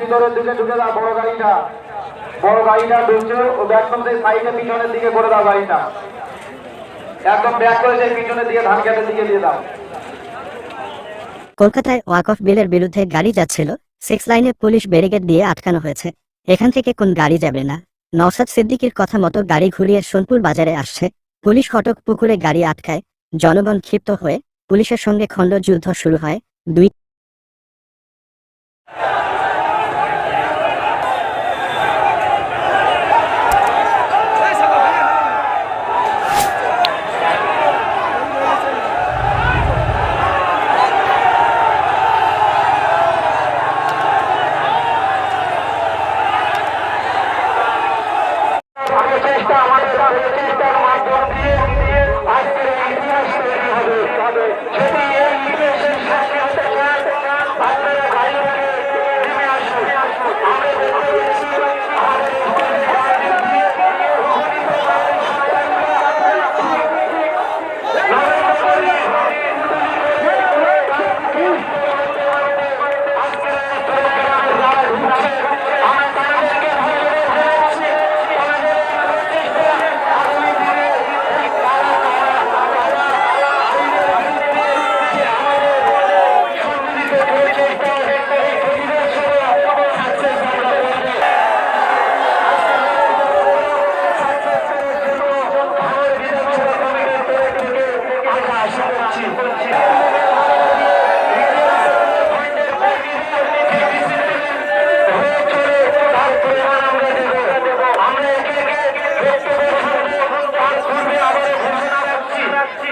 ভিতরের দিকে ঢুকে দাও বড় গাড়িটা। বড় গাড়িটা ঢুকছে ও একদম সেই সাইডে পিছনের দিকে করে দাও গাড়িটা। একদম ব্যাক করে সেই পিছনের দিকে ধান খেতের দিকে দিয়ে দাও। কলকাতায় ওয়াকফ বিলের বিরুদ্ধে গাড়ি যাচ্ছিল সিক্স লাইনে পুলিশ ব্যারিকেড দিয়ে আটকানো হয়েছে। এখান থেকে কোন গাড়ি যাবে না। নওসাদ সিদ্দিকির কথা মতো গাড়ি ঘুরিয়ে সোনপুর বাজারে আসছে। পুলিশ ফটক পুকুরে গাড়ি আটকায়, জনগণ ক্ষিপ্ত হয়ে পুলিশের সঙ্গে খণ্ডযুদ্ধ শুরু হয়। দুই চেষ্টা মাধ্যম দিয়ে আজকের ইতিহাস তৈরি হবে।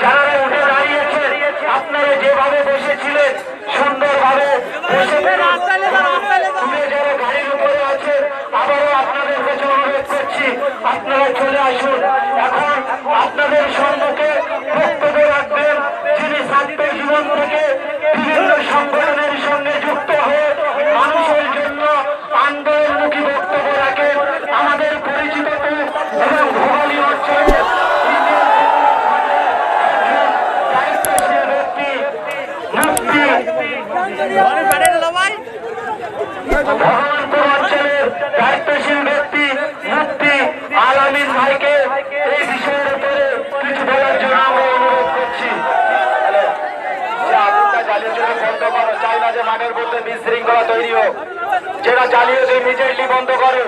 যারা উঠে দাঁড়িয়েছে আপনারা যেভাবে বসেছিলেন সুন্দরভাবে বসে যারা গাড়ির উপরে আছে আবারও আপনাদের কাছে অনুরোধ করছি আপনারা চলে আসুন। এখন আপনাদের সম্মুখে বক্তব্য রাখবেন যিনি ছাত্র জীবন থেকে বিভিন্ন সংগঠনের সঙ্গে যুক্ত হয়ে মানুষের জন্য আন্দোলনমুখী বক্তব্য রাখেন। আমাদের পরিচিত এবং ভূগোলী অঞ্চলে দায়িত্বশীল ব্যক্তি মুক্তি ভগবানপুর অঞ্চলের দায়িত্বশীল ব্যক্তি মুক্তি আলামিন ভাইকে এই বিষয়ের উপরে কিছু বলার জন্য আমরা অনুরোধ করছি জ্বালিয়ে চলে বন্ধ করো চাই না যে মাঠের মধ্যে বিশৃঙ্খলা তৈরি হোক যেটা জালিয়াতি ইমিডিয়েটলি বন্ধ করো।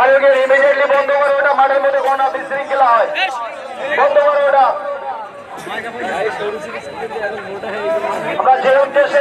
আর ওকে ইমিডিয়েটলি বন্ধ করো, ওটা মাঠের মধ্যে কোনো বিশৃঙ্খলা হয়। বন্ধ করো ওটা। আমরা যে উদ্দেশ্যে